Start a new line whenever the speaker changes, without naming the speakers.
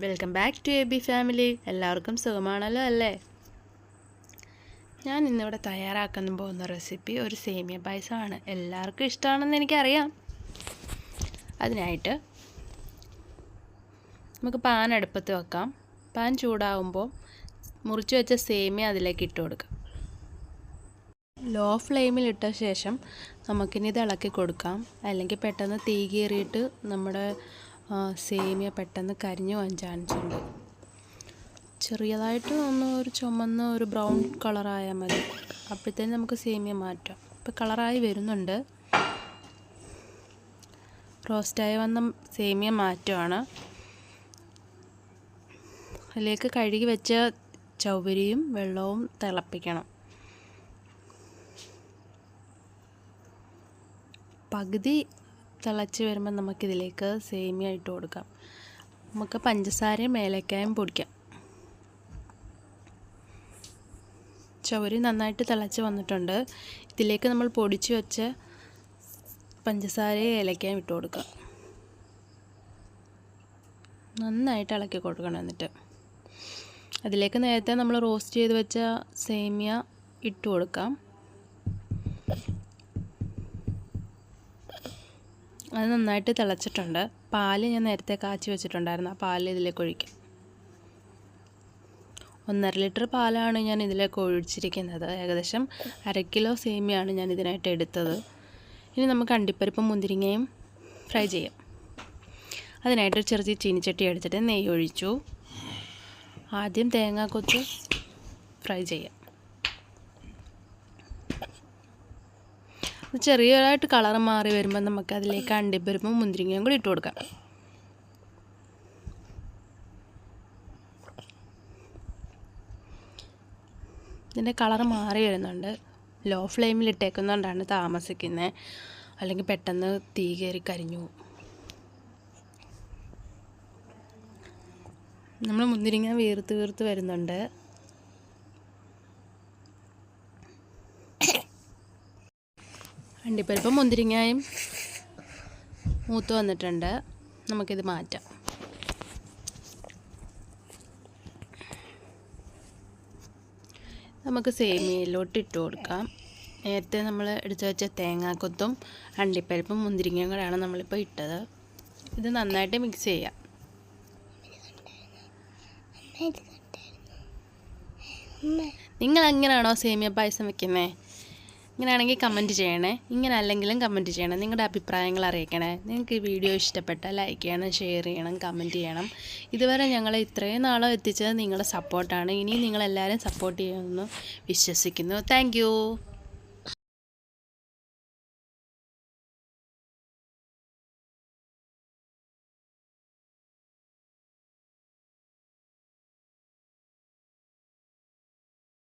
Welcome back to A B family എല്ലാവർക്കും സുഖമാണല്ലോ അല്ലേ? ഞാൻ ഇന്നിവിടെ തയ്യാറാക്കാൻ പോകുന്ന റെസിപ്പി ഒരു സേമിയ പായസമാണ്. എല്ലാവർക്കും ഇഷ്ടമാണെന്ന് എനിക്കറിയാം. അതിനായിട്ട് നമുക്ക് പാൻ അടുപ്പത്ത് വെക്കാം. പാൻ ചൂടാവുമ്പോൾ മുറിച്ച് വെച്ച സേമിയ അതിലേക്ക് ഇട്ട് കൊടുക്കാം. ലോ ഫ്ലെയിമിൽ ഇട്ട ശേഷം നമുക്കിനി ഇത് ഇളക്കി കൊടുക്കാം. അല്ലെങ്കിൽ പെട്ടെന്ന് തീ കീറിയിട്ട് നമ്മുടെ സേമിയ പെട്ടെന്ന് കരിഞ്ഞു പോകാൻ ചാൻസ് ഉണ്ട് ചെറിയതായിട്ട് ഒന്ന് ഒരു ചുമന്ന ഒരു ബ്രൗൺ കളറായാൽ മതി. അപ്പോഴത്തേന് നമുക്ക് സേമിയ മാറ്റാം. ഇപ്പോൾ കളറായി വരുന്നുണ്ട്. റോസ്റ്റായി വന്ന സേമിയ മാറ്റമാണ് അതിലേക്ക് കഴുകി വെച്ച ചൗവരിയും വെള്ളവും തിളപ്പിക്കണം. പകുതി തിളച്ച് വരുമ്പോൾ നമുക്കിതിലേക്ക് സേമിയ ഇട്ട് കൊടുക്കാം. നമുക്ക് പഞ്ചസാരയും ഏലക്കായും പൊടിക്കാം. ചവരി നന്നായിട്ട് തിളച്ച് വന്നിട്ടുണ്ട്. ഇതിലേക്ക് നമ്മൾ പൊടിച്ച് വെച്ച പഞ്ചസാരയും ഏലക്കായും ഇട്ട് കൊടുക്കാം. നന്നായിട്ട് ഇളക്കി കൊടുക്കണം എന്നിട്ട്. അതിലേക്ക് നേരത്തെ നമ്മൾ റോസ്റ്റ് ചെയ്ത് വെച്ച സേമിയ ഇട്ട് കൊടുക്കാം. അത് നന്നായിട്ട് തിളച്ചിട്ടുണ്ട്. പാൽ ഞാൻ നേരത്തെ കാച്ചി വെച്ചിട്ടുണ്ടായിരുന്നു. ആ പാൽ ഇതിലേക്ക് ഒഴിക്കാം. ഒന്നര ലിറ്റർ പാലാണ് ഞാൻ ഇതിലേക്ക് ഒഴിച്ചിരിക്കുന്നത്. ഏകദേശം അര കിലോ സേമിയാണ് ഞാൻ ഇതിനായിട്ട് എടുത്തത്. ഇനി നമുക്ക് അണ്ടിപ്പരിപ്പും മുന്തിരിങ്ങയും ഫ്രൈ ചെയ്യാം. അതിനായിട്ട് ചെറിയ ചീനിച്ചട്ടി എടുത്തിട്ട് നെയ്യ് ഒഴിച്ചു ആദ്യം തേങ്ങ തേങ്ങാക്കൊത്ത് ഫ്രൈ ചെയ്യാം. ചെറിയതായിട്ട് കളർ മാറി വരുമ്പോൾ നമുക്ക് അതിലേക്ക് അണ്ടിപ്പരിപ്പും മുന്തിരിങ്ങയും കൂടി ഇട്ട് കൊടുക്കാം. ഇതിന്റെ കളർ മാറി വരുന്നുണ്ട്. ലോ ഫ്ലെയിമിൽ ഇട്ടേക്കുന്നതുകൊണ്ടാണ് താമസിക്കുന്നത് അല്ലെങ്കിൽ പെട്ടെന്ന് തീ കയറി കരിഞ്ഞു പോകും. നമ്മൾ മുന്തിരിങ്ങ വീർത്ത് വീർത്ത് വരുന്നുണ്ട്. അണ്ടിപ്പരിപ്പും മുന്തിരിങ്ങയും മൂത്ത് വന്നിട്ടുണ്ട്. നമുക്കിത് മാറ്റാം. നമുക്ക് സേമിയയിലോട്ട് ഇട്ട് കൊടുക്കാം. നേരത്തെ നമ്മൾ എടുത്തു വെച്ച തേങ്ങാക്കൊത്തും അണ്ടിപ്പരിപ്പും മുന്തിരിങ്ങയും കൂടെയാണ് നമ്മളിപ്പോൾ ഇട്ടത്. ഇത് നന്നായിട്ട് മിക്സ് ചെയ്യാം. നിങ്ങൾ എങ്ങനെയാണോ സേമിയ പായസം വെക്കുന്നത് ഇങ്ങനെയാണെങ്കിൽ കമന്റ് ചെയ്യണേ. ഇങ്ങനെ അല്ലെങ്കിലും കമന്റ് ചെയ്യണം. നിങ്ങളുടെ അഭിപ്രായങ്ങൾ അറിയിക്കണേ. നിങ്ങൾക്ക് ഈ വീഡിയോ ഇഷ്ടപ്പെട്ടാൽ ലൈക്ക് ചെയ്യണം ഷെയർ ചെയ്യണം കമന്റ് ചെയ്യണം. ഇതുവരെ ഞങ്ങൾ ഇത്രയും നാളോ എത്തിച്ചത് നിങ്ങളുടെ സപ്പോർട്ടാണ് ഇനിയും നിങ്ങളെല്ലാവരും സപ്പോർട്ട് ചെയ്യുമെന്ന് വിശ്വസിക്കുന്നു. താങ്ക്